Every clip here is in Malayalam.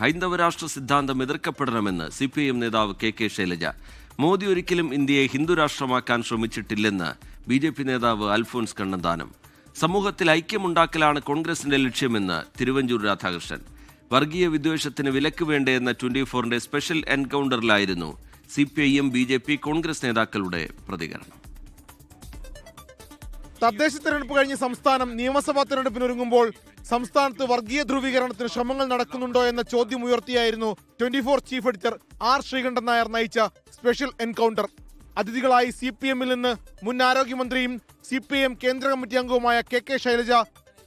ഹൈന്ദവ രാഷ്ട്ര സിദ്ധാന്തം എതിർക്കപ്പെടണമെന്ന് സി പി എം നേതാവ് കെ കെ ശൈലജ. മോദി ഒരിക്കലും ഇന്ത്യയെ ഹിന്ദു രാഷ്ട്രമാക്കാൻ ശ്രമിച്ചിട്ടില്ലെന്ന് ബി ജെ പി നേതാവ് അൽഫോൻസ് കണ്ണന്താനം. സമൂഹത്തിൽ ഐക്യമുണ്ടാക്കലാണ് കോൺഗ്രസിന്റെ ലക്ഷ്യമെന്ന് തിരുവഞ്ചൂർ രാധാകൃഷ്ണൻ. വർഗീയ വിദ്വേഷത്തിന് വിലക്ക് വേണ്ടേ എന്ന ട്വന്റി ഫോറിന്റെ special എൻകൗണ്ടറിലായിരുന്നു C P I M B J P Congress നേതാക്കളുടെ പ്രതികരണം. തദ്ദേശ തെരഞ്ഞെടുപ്പ് കഴിഞ്ഞ് സംസ്ഥാനം നിയമസഭാ തെരഞ്ഞെടുപ്പിനൊരുങ്ങുമ്പോൾ സംസ്ഥാനത്ത് വർഗീയ ധ്രുവീകരണത്തിന് ശ്രമങ്ങൾ നടക്കുന്നുണ്ടോ എന്ന ചോദ്യം ഉയർത്തിയായിരുന്നു twenty four chief editor R Sreekandan Nair നയിച്ച സ്പെഷ്യൽ എൻകൗണ്ടർ. അതിഥികളായി സി പി എമ്മിൽ നിന്ന് മുൻ ആരോഗ്യമന്ത്രിയും സി പി എം കേന്ദ്ര കമ്മിറ്റി അംഗവുമായ കെ കെ ശൈലജ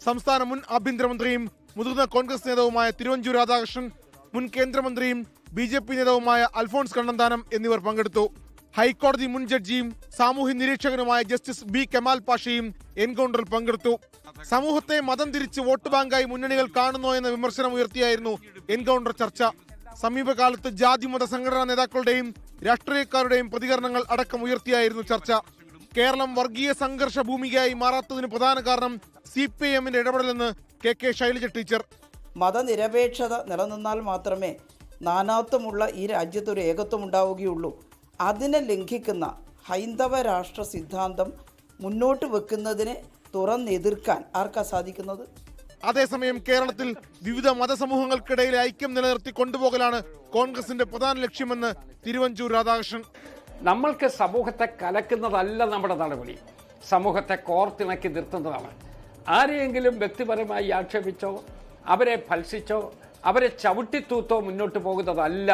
സംസ്ഥാന മുൻ ആഭ്യന്തരമന്ത്രിയും മുതിർന്ന കോൺഗ്രസ് നേതാവുമായ തിരുവഞ്ചൂർ രാധാകൃഷ്ണൻ മുൻ കേന്ദ്രമന്ത്രിയും ബി ജെ പി നേതാവുമായ അൽഫോൺസ് കണ്ണന്താനം എന്നിവർ പങ്കെടുത്തു. ഹൈക്കോടതി മുൻ ജഡ്ജിയും സാമൂഹ്യ നിരീക്ഷകനുമായ ജസ്റ്റിസ് ബി കെമാൽ പാഷയും എൻകൗണ്ടറിൽ പങ്കെടുത്തു. സമൂഹത്തെ മതം തിരിച്ച് വോട്ട് ബാങ്കായി മുന്നണികൾ കാണുന്നു എന്ന വിമർശനം ഉയർത്തിയായിരുന്നു എൻകൗണ്ടർ ചർച്ച. സമീപകാലത്ത് ജാതി മത സംഘടനാ നേതാക്കളുടെയും രാഷ്ട്രീയക്കാരുടെയും പ്രതികരണങ്ങൾ അടക്കം ഉയർത്തിയായിരുന്നു ചർച്ച. കേരളം വർഗീയ സംഘർഷ ഭൂമികയായി മാറാത്തതിന് പ്രധാന കാരണം സി പി ഐ എമ്മിന്റെ ഇടപെടലെന്ന് കെ കെ ശൈലജ ടീച്ചർ. മതനിരപേക്ഷത നിലനിന്നാൽ മാത്രമേ നാനാത്വമുള്ള ഈ രാജ്യത്തൊരു ഏകത്വം ഉണ്ടാവുകയുള്ളൂ. അതിനെ ലംഘിക്കുന്ന ഹൈന്ദവ രാഷ്ട്ര സിദ്ധാന്തം മുന്നോട്ട് വെക്കുന്നതിനെ തുറന്നെതിർക്കാൻ ആർക്കാ സാധിക്കുന്നത്? അതേസമയം കേരളത്തിൽ വിവിധ മതസമൂഹങ്ങൾക്കിടയിൽ ഐക്യം നിലനിർത്തി കൊണ്ടുപോകലാണ് കോൺഗ്രസിന്റെ പ്രധാന ലക്ഷ്യമെന്ന് തിരുവഞ്ചൂർ രാധാകൃഷ്ണൻ. നമ്മൾക്ക് സമൂഹത്തെ കലക്കുന്നതല്ല നമ്മുടെ നടപടി. സമൂഹത്തെ കോർത്തിണക്കി നിർത്തുന്നതാണ്. ആരെയെങ്കിലും വ്യക്തിപരമായി ആക്ഷേപിച്ചോ അവരെ ഫൽസിച്ചോ അവരെ ചവിട്ടിത്തൂത്തോ മുന്നോട്ട് പോകുന്നതല്ല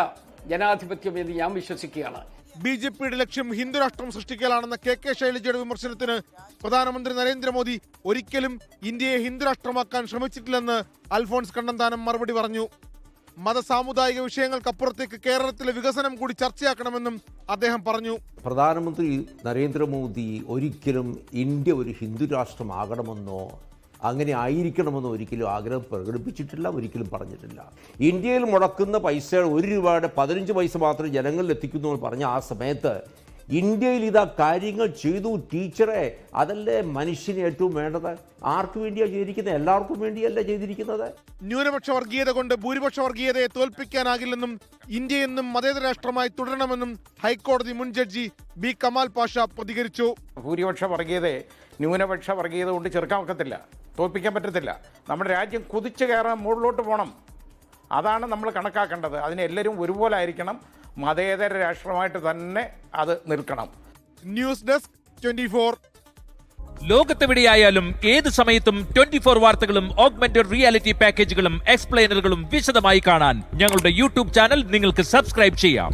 ജനാധിപത്യം എന്ന് ഞാൻ വിശ്വസിക്കുകയാണ്. ബി ജെ പിയുടെ ലക്ഷ്യം ഹിന്ദുരാഷ്ട്രം സൃഷ്ടിക്കലാണെന്ന കെ കെ ശൈലജയുടെ വിമർശനത്തിന് പ്രധാനമന്ത്രി നരേന്ദ്രമോദി ഒരിക്കലും ഇന്ത്യയെ ഹിന്ദുരാഷ്ട്രമാക്കാൻ ശ്രമിച്ചിട്ടില്ലെന്ന് അൽഫോൺസ് കണ്ണന്താനം മറുപടി പറഞ്ഞു. മത സാമുദായിക വിഷയങ്ങൾക്കപ്പുറത്തേക്ക് കേരളത്തിലെ വികസനം കൂടി ചർച്ചയാക്കണമെന്നും അദ്ദേഹം പറഞ്ഞു. പ്രധാനമന്ത്രി നരേന്ദ്രമോദി ഒരിക്കലും ഇന്ത്യ ഒരു ഹിന്ദു രാഷ്ട്രമാകണമെന്നോ അങ്ങനെ ആയിരിക്കണമെന്ന് ഒരിക്കലും ആഗ്രഹം പ്രകടിപ്പിച്ചിട്ടില്ല ഒരിക്കലും പറഞ്ഞിട്ടില്ല. ഇന്ത്യയിൽ മുടക്കുന്ന പൈസ ഒരു രൂപയുടെ പതിനഞ്ച് പൈസ മാത്രം ജനങ്ങളിൽ എത്തിക്കുന്നു എന്ന് പറഞ്ഞ ആ സമയത്ത് ഇന്ത്യയിൽ ഇതാ കാര്യങ്ങൾ ചെയ്തു ടീച്ചറെ അതല്ലേ മനുഷ്യന് ഏറ്റവും വേണ്ടത്? ആർക്കു വേണ്ടിയാണ് ചെയ്തിരിക്കുന്നത് എല്ലാവർക്കും വേണ്ടിയല്ല ചെയ്തിരിക്കുന്നത്? ന്യൂനപക്ഷ വർഗീയത കൊണ്ട് ഭൂരിപക്ഷ വർഗീയതയെ തോൽപ്പിക്കാനാകില്ലെന്നും ഇന്ത്യ എന്നും മതേതര രാഷ്ട്രമായി തുടരണമെന്നും ഹൈക്കോടതി മുൻ ജഡ്ജി ബി കമാൽ പാഷ പ്രതികരിച്ചു. ഭൂരിപക്ഷ വർഗീയതയെ ന്യൂനപക്ഷ വർഗീയത കൊണ്ട് ചെറുക്കാൻ ഒക്കത്തില്ല. തോൽപ്പിക്കാൻ പറ്റത്തില്ല. നമ്മുടെ രാജ്യം കുതിച്ചു കയറാൻ മുകളിലോട്ട് പോകണം അതാണ് നമ്മൾ കണക്കാക്കേണ്ടത്. അതിന് എല്ലാവരും ഒരുപോലെ ആയിരിക്കണം. മതേതര രാഷ്ട്രമായിട്ട് തന്നെ അത് നിൽക്കണം. News desk twenty four. ലോകത്തെവിടെയായാലും ഏത് സമയത്തും ട്വന്റി ഫോർ വാർത്തകളും ഓഗ്മെന്റഡ് റിയാലിറ്റി പാക്കേജുകളും എക്സ്പ്ലെയിനറുകളും വിശദമായി കാണാൻ ഞങ്ങളുടെ യൂട്യൂബ് ചാനൽ നിങ്ങൾക്ക് സബ്സ്ക്രൈബ് ചെയ്യാം.